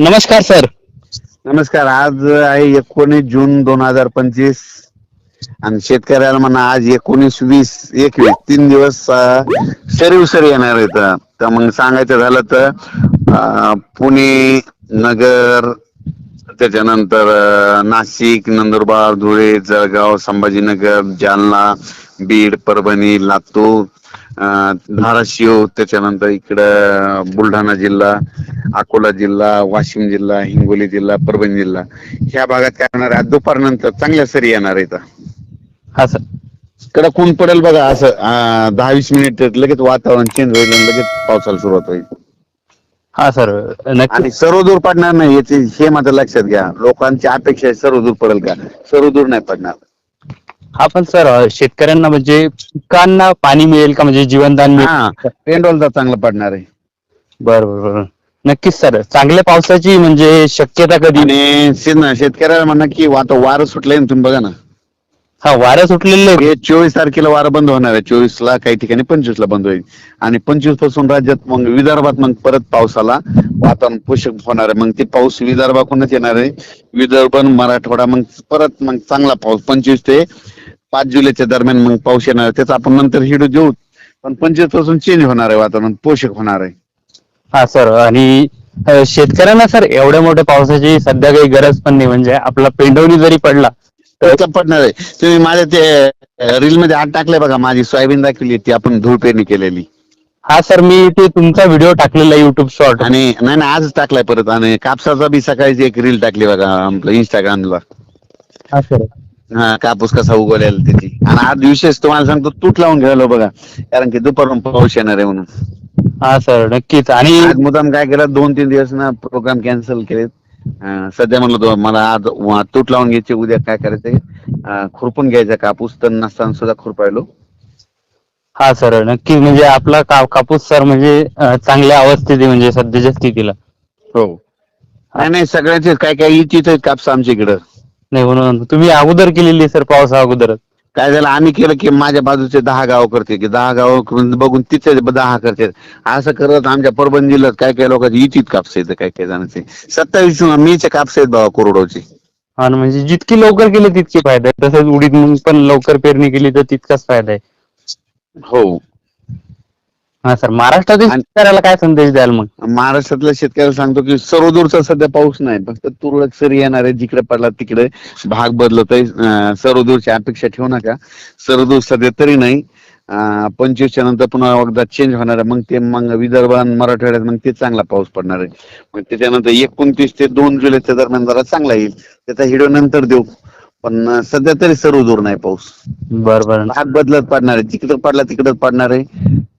नमस्कार सर. नमस्कार. आज आहे एकोणीस जून दोन हजार पंचवीस आणि शेतकऱ्याला म्हणा आज एकोणीस वीस एकवीस तीन दिवस अं, उसरी येणार आहेत. तर मग सांगायचं झालं तर अं, पुणे नगर त्याच्यानंतर अं, नाशिक नंदुरबार धुळे जळगाव संभाजीनगर जालना बीड परभणी लातूर धाराशिव त्याच्यानंतर इकडं बुलढाणा जिल्हा अकोला जिल्हा वाशिम जिल्हा हिंगोली जिल्हा परभणी जिल्हा. ह्या भागात काय होणार आहे? दुपारनंतर चांगल्या सरी येणार आहेत हा सर. कडक ऊन पडेल बघा असं अं, दहा वीस मिनिट लगेच वातावरण चेंज होईल आणि लगेच पावसाला सुरुवात होईल. हा सर. नक्की. आणि सर्वदूर पडणार नाही याची हे मात्र लक्षात घ्या. लोकांची अपेक्षा आहे सर्वदूर पडेल का? सर्वदूर नाही पडणार. हा पण सर शेतकऱ्यांना म्हणजे पिकांना पाणी मिळेल का? म्हणजे जीवनदान मिळेल? हा पेंडोलचा चांगलं पडणार आहे. बरं बरं बरं. नक्कीच सर चांगल्या पावसाची म्हणजे शक्यता कधी? आणि शेत- शेतकऱ्याला म्हणा की आता वारं सुटलंय ना तुम्ही बघा ना. हा वाऱ्या सुटलेले हे चोवीस तारखेला वारं बंद होणार आहे. चोवीस ला काही ठिकाणी पंचवीस ला बंद होईल. आणि पंचवीसपासून राज्यात मग विदर्भात मग परत पावसाला वातावरण पोषक होणार आहे. मग ते पाऊस विदर्भाकडूनच येणार आहे. विदर्भ मराठवाडा मग परत मग चांगला पाऊस. पंचवीस ते पाच जुलैच्या दरम्यान मग पाऊस येणार आहे. त्याचा आपण नंतर हिडो देऊ. पण पंचवीसपासून चेंज होणार आहे वातावरण. पोषक होणार आहे. हा सर. आणि शेतकऱ्यांना सर एवढ्या मोठ्या पावसाची सध्या काही गरज पण नाही. म्हणजे आपला पेंडवणी जरी पडला त्याचा पडणार आहे. तुम्ही माझ्या ते रील मध्ये आत टाकले बघा माझी सोयाबीन दाखवली ती आपण धूळ पेरणी केलेली. हा सर मी ते तुमचा व्हिडिओ टाकलेला युट्यूब शॉर्ट आणि नाही नाही आजच टाकलाय परत. आणि कापसाचा बी सकाळची एक रील टाकली बघा आपलं इंस्टाग्रामला हा सर. हा कापूस कसा उगवलेला त्याची. आणि आज विशेष तुम्हाला सांगतो तूट लावून घ्यायला बघा कारण की दुपारून पाऊस येणार आहे म्हणून. हा सर नक्कीच. आणि आज मुद्दाम काय केलं दोन तीन दिवस ना प्रोग्राम कॅन्सल केलेत. सध्या म्हणलं तो मला आज तूट लावून घ्यायचे उद्या काय करायचंय? खुरपून घ्यायचा कापूस तर नसताना सुद्धा खुरपायलो. हा सर नक्की. म्हणजे आपला का- कापूस सर म्हणजे चांगल्या अवस्थेत म्हणजे सध्याच्या स्थितीला. हो. नाही नाही सगळ्यांचे काय काय इच्छित आहेत कापूस आमच्या इकडं. नाही म्हणून तुम्ही अगोदर केलेली सर पावसा अगोदरच. काय झालं? आम्ही केलं की माझ्या बाजूचे दहा गाव करते. की दहा गाव करून बघून तिथे दहा करते. असं करत आमच्या परभणी जिल्ह्यात काय काय लोकांची इचित कापस येतं काय काय जणांचे. सत्तावीस मीचे कापस आहेत बाबा कोरडोचे. आणि म्हणजे जितकी लवकर केली तितकी फायदा आहे तसंच उडीद मूग पण लवकर पेरणी केली तर तितकाच फायदा आहे. हो. हा सर. महाराष्ट्रातील आणि- शेतकऱ्याला काय संदेश द्याल मग? महाराष्ट्रातल्या शेतकऱ्याला सांगतो की सर्वदूरचा सध्या पाऊस नाही फक्त तुरळक सरी येणार आहे जिकडे पडला तिकडे भाग बदलत आहे. सर्वदूरची अपेक्षा ठेवू नका. सर्वदूर सध्या तरी नाही. अं, पंचवीसच्या नंतर पुन्हा एकदा चेंज होणार आहे. मग ते मग विदर्भ आणि मराठवाड्यात मग ते चांगला पाऊस पडणार आहे. मग त्याच्यानंतर एकोणतीस ते दोन जुलैच्या दरम्यान जरा चांगला येईल. त्याचा हिडो नंतर देऊ. पण अं, सध्या तरी सर्वदूर नाही पाऊस. बरं बरं. भाग बदलत पडणार आहे. जिकडं पडला तिकडं पडणार आहे.